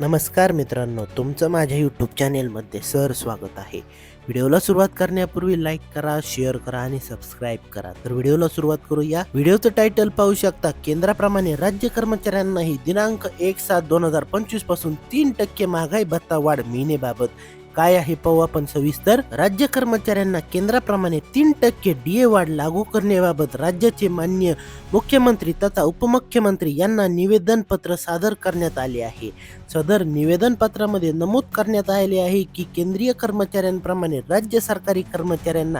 नमस्कार मित्रांनो तुमचं माझ्या यूट्यूब चॅनेलमध्ये सर स्वागत आहे. व्हिडिओला सुरुवात करण्यापूर्वी लाईक करा शेअर करा आणि सबस्क्राईब करा. तर व्हिडिओला सुरुवात करूया व्हिडिओचं टायटल पाहू शकता केंद्राप्रमाणे राज्य कर्मचाऱ्यांनाही दिनांक एक सात दोन हजार पंचवीसपासून तीन टक्के महागाई भत्ता वाढ मिळण्याबाबत काय आहे पाहू आपण सविस्तर? राज्य कर्मचाऱ्यांना केंद्राप्रमाणे तीन टक्के डीए वाढ लागू करण्याबाबत राज्याचे मान्य मुख्यमंत्री तथा उपमुख्यमंत्री यांना निवेदन पत्र सादर करण्यात आले आहे. सदर निवेदन पत्रामध्ये नमूद करण्यात आले आहे की केंद्रीय कर्मचाऱ्यांप्रमाणे राज्य सरकारी कर्मचाऱ्यांना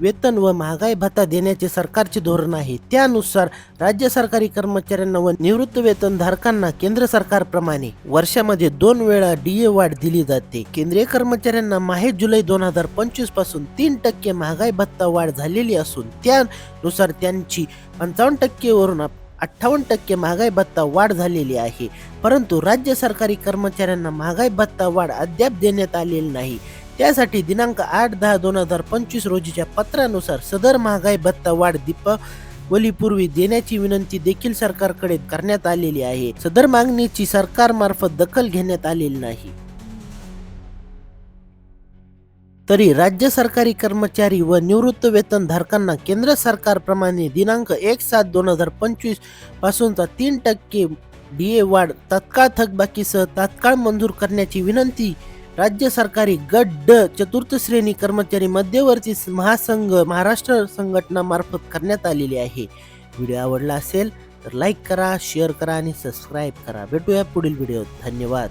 वेतन व महागाई भत्ता देण्याचे सरकारचे धोरण आहे. त्यानुसार राज्य सरकारी कर्मचाऱ्यांना व निवृत्त वेतन धारकांना केंद्र सरकारप्रमाणे वर्षामध्ये दोन वेळा डीए वाढ दिली जाते. केंद्रीय कर्म कर्मचाऱ्यांना माहे जुलै दोन हजार पंचवीसपासून तीन टक्के महागाई भत्ता वाढ झालेली असून त्यानुसार त्यांची पंचावन्न टक्केवरून अठ्ठावन्न टक्के महागाई भत्ता वाढ झालेली आहे. परंतु राज्य सरकारी कर्मचाऱ्यांना महागाई भत्ता वाढ अद्याप देण्यात आलेली नाही. त्यासाठी दिनांक आठ दहा दोन हजार पंचवीस रोजीच्या पत्रानुसार सदर महागाई भत्ता वाढ दीपावलीपूर्वी देण्याची विनंती देखील सरकारकडे करण्यात आलेली आहे. सदर मागणीची सरकारमार्फत दखल घेण्यात आलेली नाही. तरी राज्य सरकारी कर्मचारी व निवृत्त वेतनधारकांना केंद्र सरकारप्रमाणे दिनांक एक सात दोन हजार पंचवीस पासूनचा तीन टक्के डी ए वाढ तत्काळ थकबाकीसह तात्काळ मंजूर करण्याची विनंती राज्य सरकारी गट ड चतुर्थ श्रेणी कर्मचारी मध्यवर्ती महासंघ महाराष्ट्र संघटनामार्फत करण्यात आलेली आहे. व्हिडिओ आवडला असेल तर लाईक करा शेअर करा आणि सबस्क्राईब करा. भेटूया पुढील व्हिडिओत. धन्यवाद.